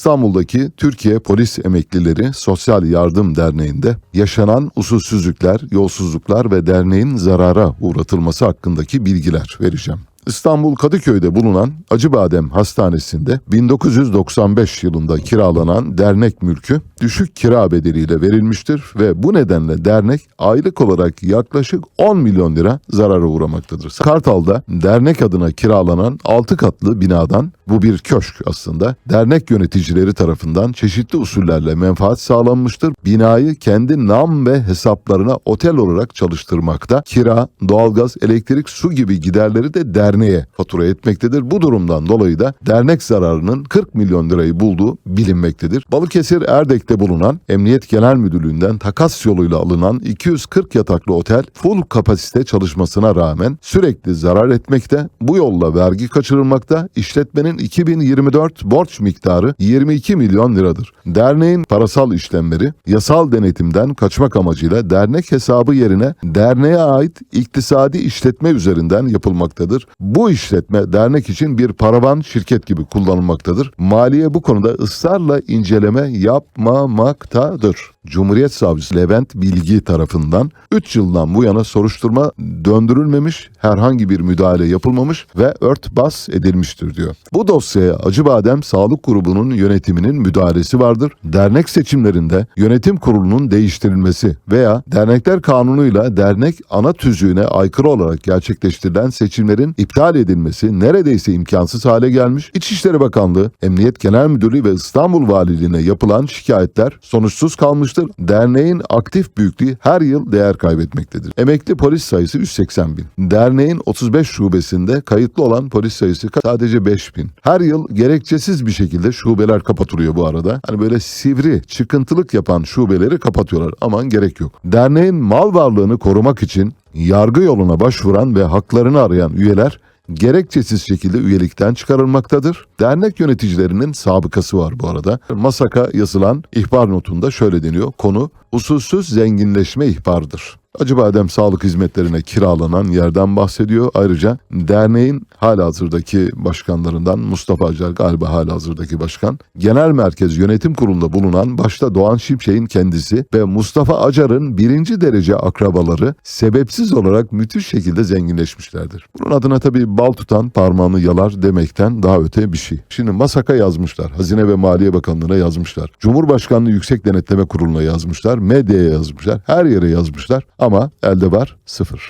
İstanbul'daki Türkiye Polis Emeklileri Sosyal Yardım Derneği'nde yaşanan usulsüzlükler, yolsuzluklar ve derneğin zarara uğratılması hakkındaki bilgiler vereceğim. İstanbul Kadıköy'de bulunan Acıbadem Hastanesi'nde 1995 yılında kiralanan dernek mülkü düşük kira bedeliyle verilmiştir ve bu nedenle dernek aylık olarak yaklaşık 10 milyon lira zarara uğramaktadır. Kartal'da dernek adına kiralanan 6 katlı binadan bu bir köşk aslında. Dernek yöneticileri tarafından çeşitli usullerle menfaat sağlanmıştır. Binayı kendi nam ve hesaplarına otel olarak çalıştırmakta. Kira, doğalgaz, elektrik, su gibi giderleri de derneğe fatura etmektedir. Bu durumdan dolayı da dernek zararının 40 milyon lirayı bulduğu bilinmektedir. Balıkesir Erdek'te bulunan Emniyet Genel Müdürlüğü'nden takas yoluyla alınan 240 yataklı otel full kapasite çalışmasına rağmen sürekli zarar etmekte. Bu yolla vergi kaçırılmakta. İşletmenin 2024 borç miktarı 22 milyon liradır. Derneğin parasal işlemleri yasal denetimden kaçmak amacıyla dernek hesabı yerine derneğe ait iktisadi işletme üzerinden yapılmaktadır. Bu işletme dernek için bir paravan şirket gibi kullanılmaktadır. Maliye bu konuda ısrarla inceleme yapmamaktadır. Cumhuriyet Savcısı Levent Bilgi tarafından 3 yıldan bu yana soruşturma döndürülmemiş, herhangi bir müdahale yapılmamış ve örtbas edilmiştir diyor. Bu dosyaya Acıbadem Sağlık Grubu'nun yönetiminin müdahalesi vardır. Dernek seçimlerinde yönetim kurulunun değiştirilmesi veya dernekler kanunuyla dernek ana tüzüğüne aykırı olarak gerçekleştirilen seçimlerin iptal edilmesi neredeyse imkansız hale gelmiş. İçişleri Bakanlığı, Emniyet Genel Müdürlüğü ve İstanbul Valiliğine yapılan şikayetler sonuçsuz kalmıştır. Derneğin aktif büyüklüğü her yıl değer kaybetmektedir. Emekli polis sayısı 180 bin. Derneğin 35 şubesinde kayıtlı olan polis sayısı sadece 5 bin. Her yıl gerekçesiz bir şekilde şubeler kapatılıyor bu arada. Hani böyle sivri, çıkıntılık yapan şubeleri kapatıyorlar. Aman gerek yok. Derneğin mal varlığını korumak için yargı yoluna başvuran ve haklarını arayan üyeler gerekçesiz şekilde üyelikten çıkarılmaktadır. Dernek yöneticilerinin sabıkası var bu arada. Masaka yazılan ihbar notunda şöyle deniyor. Konu usulsüz zenginleşme ihbarıdır. Acıbadem Sağlık Hizmetlerine kiralanan yerden bahsediyor. Ayrıca derneğin halihazırdaki başkanlarından Mustafa Acar galiba halihazırdaki başkan, genel merkez yönetim kurulunda bulunan başta Doğan Şimşek'in kendisi ve Mustafa Acar'ın birinci derece akrabaları sebepsiz olarak müthiş şekilde zenginleşmişlerdir. Bunun adına tabii bal tutan parmağını yalar demekten daha öte bir şey. Şimdi Masaka yazmışlar, Hazine ve Maliye Bakanlığı'na yazmışlar, Cumhurbaşkanlığı Yüksek Denetleme Kurulu'na yazmışlar, medyaya yazmışlar, her yere yazmışlar ama elde var sıfır.